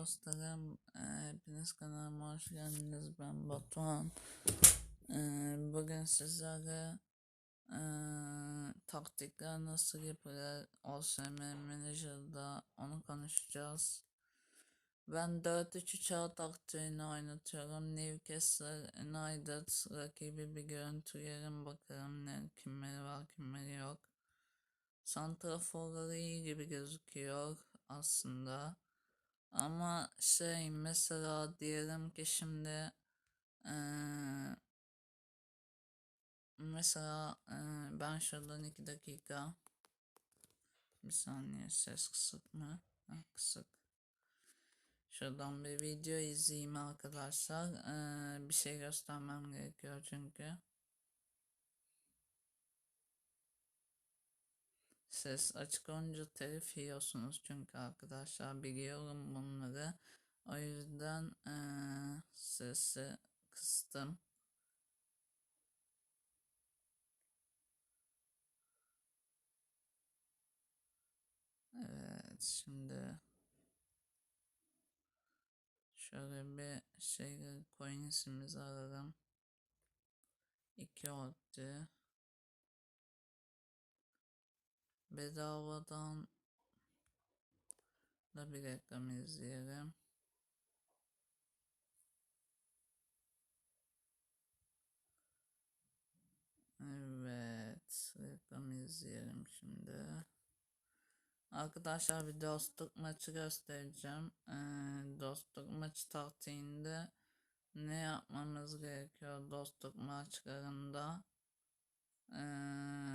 dostlarım. Ee, Hepiniz kanalıma hoş geldiniz. Ben Batuhan. Ee, Bugün sizlere ee, taktikler nasıl yapılır OSM Manager'da onu konuşacağız. Ben 4-3-3 A taktiğini oynatıyorum. Newcastle United rakibi bir görüntülerim bakarım ne kimleri var kimleri yok. Santraforları iyi gibi gözüküyor aslında. Ama şey mesela diyelim ki şimdi eee, mesela eee, ben şuradan iki dakika bir saniye ses kısık mı? Ha, kısık. Şuradan bir video izleyeyim arkadaşlar. Eee, bir şey göstermem gerekiyor çünkü. Ses açık olunca telif yiyorsunuz çünkü arkadaşlar biliyorum bunları. O yüzden eee, sesi kıstım. Evet şimdi şöyle bir şey coinsimizi alalım. 2 oldu. Bedavadan da bir reklam izleyelim. Evet, reklam izleyelim şimdi. Arkadaşlar bir dostluk maçı göstereceğim. Ee, dostluk maçı taktiğinde ne yapmamız gerekiyor dostluk maçlarında? Ee,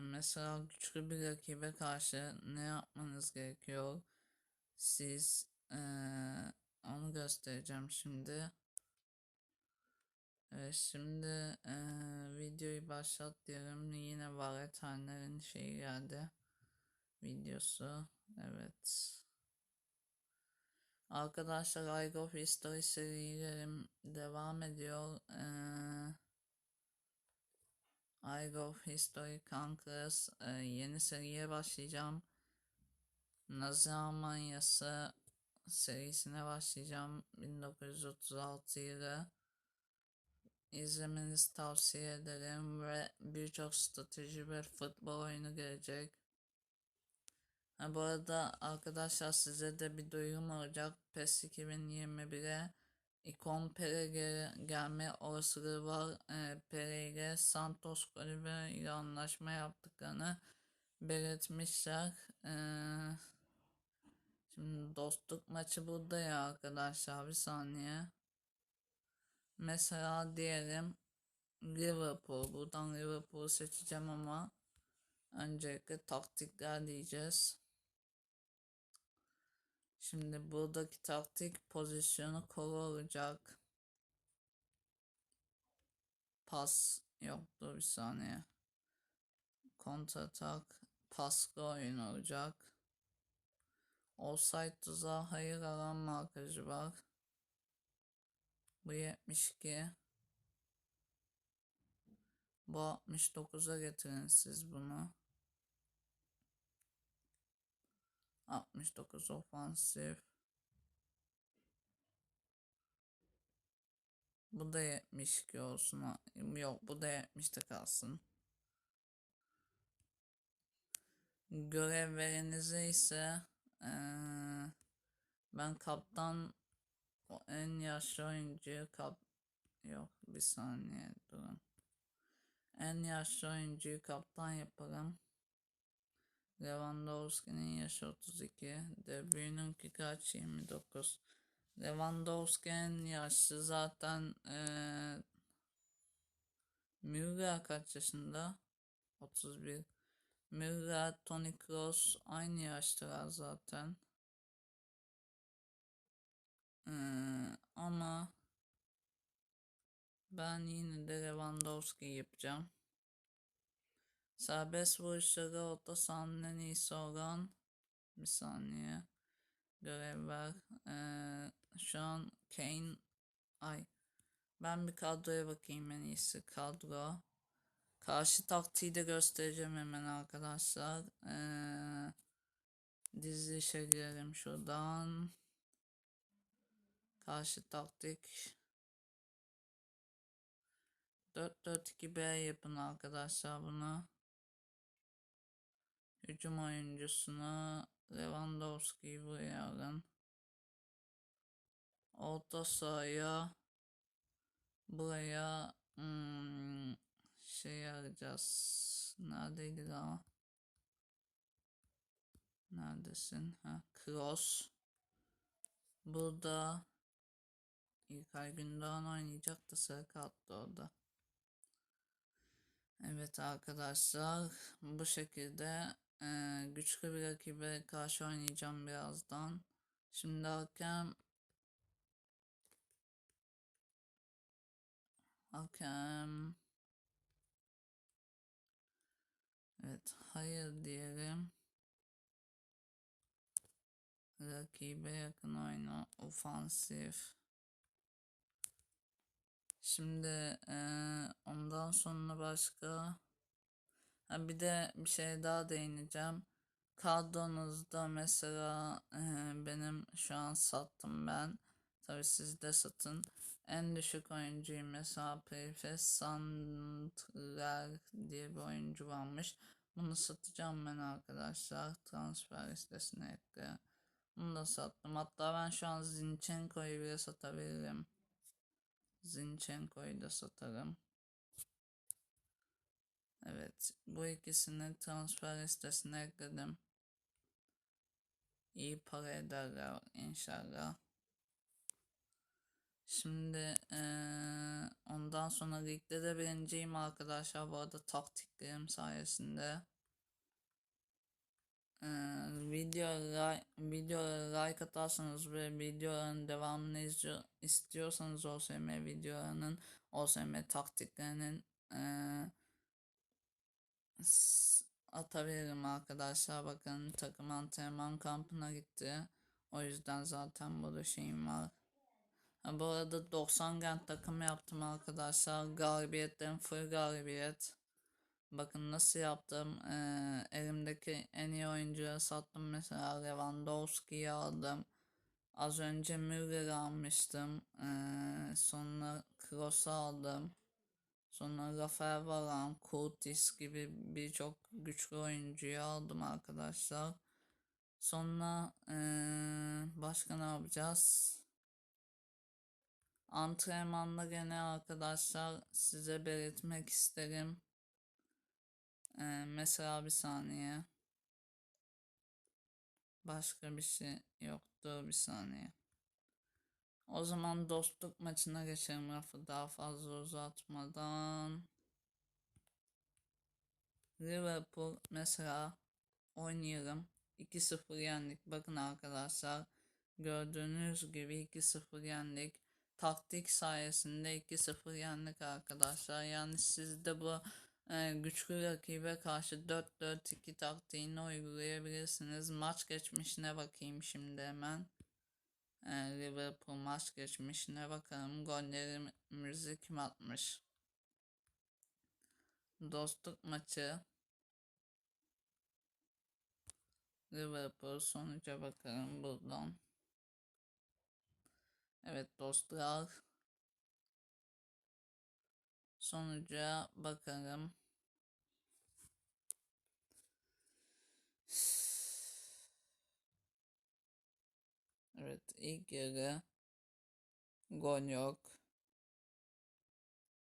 mesela güçlü bir rakibe karşı ne yapmanız gerekiyor? Siz ee, onu göstereceğim şimdi. Evet şimdi ee, videoyu başlat diyorum. Yine Varetanler'in şeyi geldi. Videosu. Evet. Arkadaşlar I Go History serilerim devam ediyor. Ee, I Go History Conquerors ee, yeni seriye başlayacağım. Nazi Almanyası serisine başlayacağım. 1936 yılı. İzlemenizi tavsiye ederim ve birçok strateji ve futbol oyunu gelecek. Ha, bu arada arkadaşlar size de bir duyurum olacak. PES 2021'e ikon Pere gel gelme olasılığı var. E, Pere ile Santos Kulübü ile anlaşma yaptıklarını belirtmişler. E, şimdi dostluk maçı burada ya arkadaşlar bir saniye. Mesela diyelim Liverpool. Buradan Liverpool'u seçeceğim ama öncelikle taktikler diyeceğiz. Şimdi buradaki taktik pozisyonu kolu olacak. Pas yoktu bir saniye. Kontratak paslı oyun olacak. Offside tuzağı hayır alan markajı var. Bu 72. Bu 69'a getirin siz bunu. 69 ofansif. Bu da 72 olsun. Yok bu da 70'te kalsın. Görev verenize ise ee, ben kaptan en yaşlı oyuncuyu kap yok bir saniye durun. En yaşlı oyuncuyu kaptan yaparım. Lewandowski'nin yaşı 32. De Bruyne'unki kaç? 29. Lewandowski'nin yaşı zaten ee, Müller kaç yaşında? 31. Müller, Toni Kroos aynı yaştalar zaten. Ee, ama ben yine de Lewandowski yapacağım. Serbest vuruşları orta sahanın en iyisi olan bir saniye görev ver. Ee, şu an Kane ay ben bir kadroya bakayım en iyisi kadro. Karşı taktiği de göstereceğim hemen arkadaşlar. Ee, dizilişe girelim şuradan. karşı taktik 4-4-2-B yapın arkadaşlar buna. Hücum oyuncusunu Lewandowski'yi buraya alın. Orta sahaya buraya hmm, şey arayacağız. Neredeydi daha? Neredesin? Ha, Cross. Burada İlkay Gündoğan oynayacak da sarı kartlı orada. Evet arkadaşlar bu şekilde e, güçlü bir rakibe karşı oynayacağım birazdan. Şimdi hakem hakem Evet hayır diyelim. Rakibe yakın oyna ofansif. Şimdi eee, ondan sonra başka ha, bir de bir şey daha değineceğim. Kadronuzda mesela eee, benim şu an sattım ben. Tabi siz de satın. En düşük oyuncuyu mesela Prefes Santrer diye bir oyuncu varmış. Bunu satacağım ben arkadaşlar. Transfer listesine ekle. Bunu da sattım. Hatta ben şu an Zinchenko'yu bile satabilirim. Zinchenko'yu da satarım. Evet. Bu ikisini transfer listesine ekledim. İyi para ederler inşallah. Şimdi eee, ondan sonra ligde de birinciyim arkadaşlar. Bu arada taktiklerim sayesinde. Eee video like, videolara like atarsanız ve videoların devamını izliyor, istiyorsanız OSM videolarının OSM taktiklerinin s- atabilirim arkadaşlar. Bakın takım antrenman kampına gitti. O yüzden zaten burada şeyim var. Bu arada 90 gen takım yaptım arkadaşlar. Galibiyetlerim full galibiyet. Bakın nasıl yaptım. Ee, elimdeki en iyi oyuncuya sattım. Mesela Lewandowski'yi aldım. Az önce Müller'i almıştım. Ee, sonra Kroos'u aldım. Sonra Rafael Varane, Curtis gibi birçok güçlü oyuncuyu aldım arkadaşlar. Sonra ee, başka ne yapacağız? Antrenmanda gene arkadaşlar size belirtmek isterim. Ee, mesela bir saniye. Başka bir şey yoktu bir saniye. O zaman dostluk maçına geçelim lafı daha fazla uzatmadan. Liverpool mesela oynayalım. 2-0 yendik. Bakın arkadaşlar gördüğünüz gibi 2-0 yendik. Taktik sayesinde 2-0 yendik arkadaşlar. Yani siz de bu e, güçlü rakibe karşı 4-4-2 taktiğini uygulayabilirsiniz. Maç geçmişine bakayım şimdi hemen. E, Liverpool maç geçmişine bakalım. Gollerimizi kim atmış? Dostluk maçı. Liverpool sonuca bakalım buradan. Evet dostlar. Sonuca bakalım. Evet ilk yarı gol yok.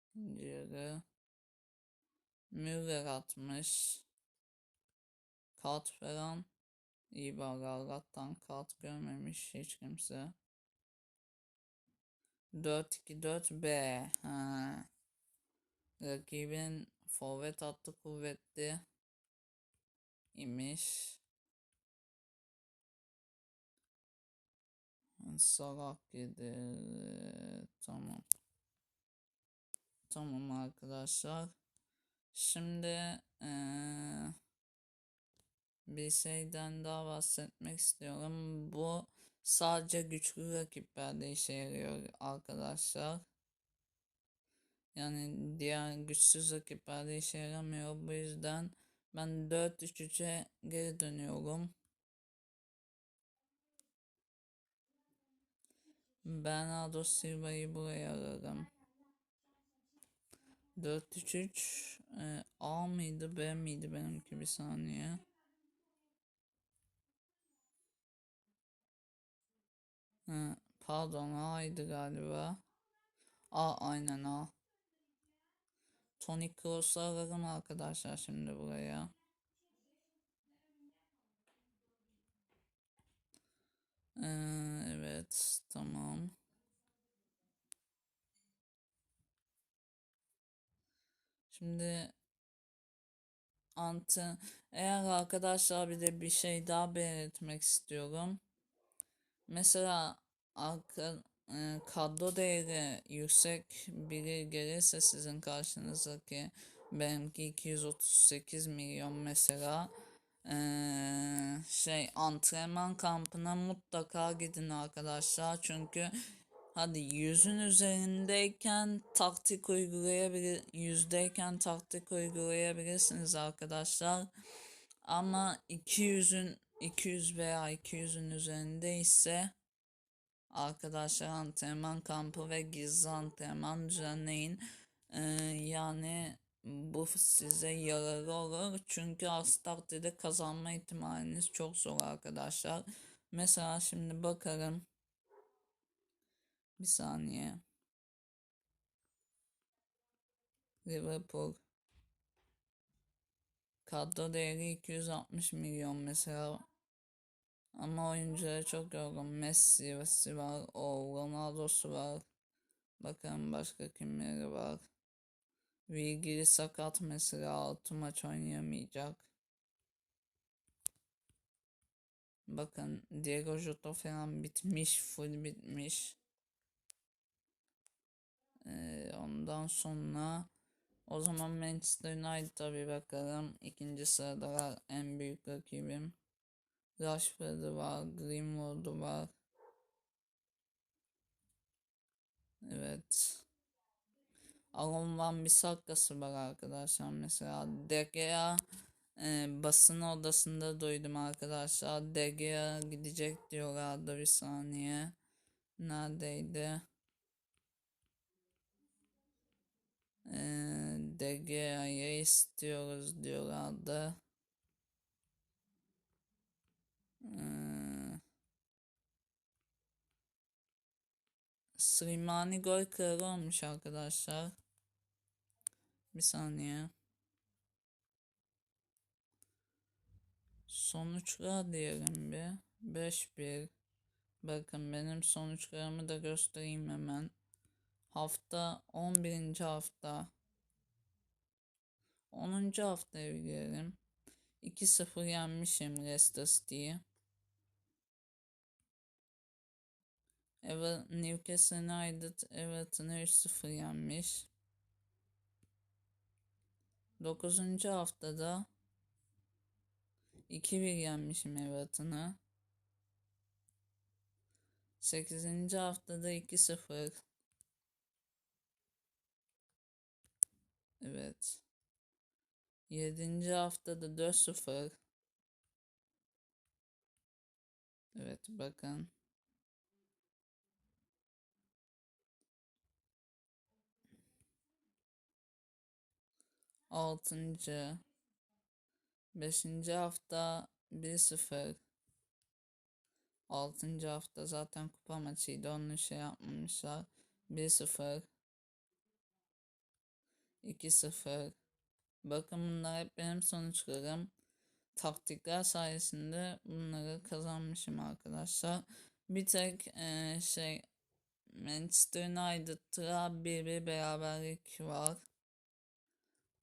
İkinci yarı Müller atmış. Kart falan iyi bari Allah'tan kart görmemiş hiç kimse. 4-2-4-B. Ha. Rakibin forvet hattı kuvvetli imiş. Salak yedi. Tamam. Tamam arkadaşlar. Şimdi eee, bir şeyden daha bahsetmek istiyorum. Bu sadece güçlü rakiplerde işe yarıyor arkadaşlar. Yani diğer güçsüz rakiplerde işe yaramıyor. Bu yüzden ben 4-3-3'e geri dönüyorum. Bernardo Silva'yı buraya ararım. 4-3-3 e, A mıydı B miydi benimki bir saniye. Ha, pardon A'ydı galiba. A aynen A. Tony Kroos'u ararım arkadaşlar şimdi buraya. Ee, evet tamam. Şimdi antı eğer arkadaşlar bir de bir şey daha belirtmek istiyorum. Mesela arka, e, kadro değeri yüksek biri gelirse sizin karşınızdaki benimki 238 milyon mesela ee, şey antrenman kampına mutlaka gidin arkadaşlar çünkü hadi yüzün üzerindeyken taktik uygulayabilir yüzdeyken taktik uygulayabilirsiniz arkadaşlar ama 200'ün 200 veya 200'ün üzerinde ise arkadaşlar antrenman kampı ve gizli antrenman düzenleyin. Ee, yani bu size yararı olur. Çünkü aksi takdirde kazanma ihtimaliniz çok zor arkadaşlar. Mesela şimdi bakarım. Bir saniye. Liverpool. Kadro değeri 260 milyon mesela. Ama oyuncuları çok yorgun. Messi var. O Ronaldo'su var. Bakın başka kimleri var. Virgili sakat mesela 6 maç oynayamayacak. Bakın Diego Jota falan bitmiş. Full bitmiş. Ee, ondan sonra o zaman Manchester United'a bir bakalım. İkinci sırada var en büyük rakibim. Rashford'u var, Greenwood'u var. Evet. Alon Van Bissaka'sı var arkadaşlar. Mesela De Gea e, basın odasında duydum arkadaşlar. De Gea gidecek diyorlardı bir saniye. Neredeydi? E, De Gea'yı istiyoruz diyorlardı. E, Slimani gol kralı olmuş arkadaşlar. Bir saniye. Sonuçlar diyelim bir. 5-1. Bakın benim sonuçlarımı da göstereyim hemen. Hafta 11. hafta. 10. haftaya girelim. 2-0 yenmişim Leicester City'yi. Ever Newcastle United Everton'ı 3-0 yenmiş. 9. haftada 2-1 yenmişim Everton'ı. 8. haftada 2-0. Evet. 7. haftada 4-0. Evet bakın. Altıncı. Beşinci hafta 1-0. Altıncı hafta zaten kupa maçıydı. Onu şey yapmamışlar. 1-0. 2-0. Bakın bunlar hep benim sonuçlarım. Taktikler sayesinde bunları kazanmışım arkadaşlar. Bir tek e, şey Manchester United'la bir bir beraberlik var.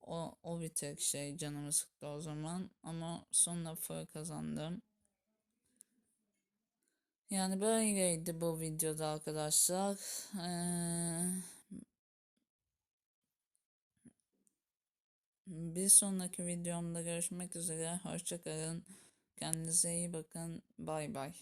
O, o bir tek şey canımı sıktı o zaman. Ama sonra fır kazandım. Yani böyleydi bu videoda arkadaşlar. Ee, bir sonraki videomda görüşmek üzere. Hoşçakalın. Kendinize iyi bakın. Bay bay.